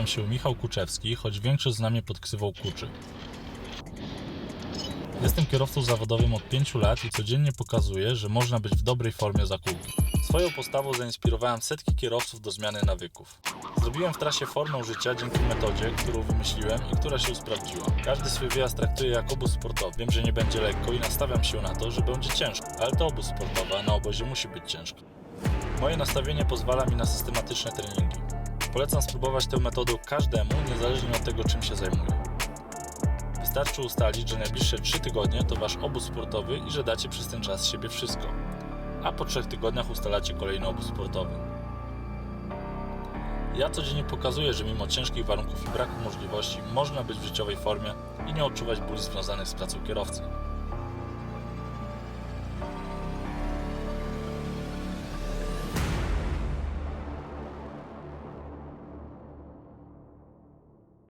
nazywam się Michał Kuczewski, choć większość zna mnie pod ksywą Kuczy. Jestem kierowcą zawodowym od 5 lat i codziennie pokazuję, że można być w dobrej formie za kółkiem. Swoją postawą zainspirowałem setki kierowców do zmiany nawyków. Zrobiłem w trasie formę życia dzięki metodzie, którą wymyśliłem i która się sprawdziła. Każdy swój wyjazd traktuję jak obóz sportowy. Wiem, że nie będzie lekko i nastawiam się na to, że będzie ciężko, ale to obóz sportowy, a na obozie musi być ciężko. Moje nastawienie pozwala mi na systematyczne treningi. Polecam spróbować tę metodę każdemu, niezależnie od tego, czym się zajmuje. Wystarczy ustalić, że najbliższe 3 tygodnie to wasz obóz sportowy i że dacie przez ten czas siebie wszystko. A po 3 tygodniach ustalacie kolejny obóz sportowy. Ja codziennie pokazuję, że mimo ciężkich warunków i braku możliwości można być w życiowej formie i nie odczuwać bóli związanych z pracą kierowcy.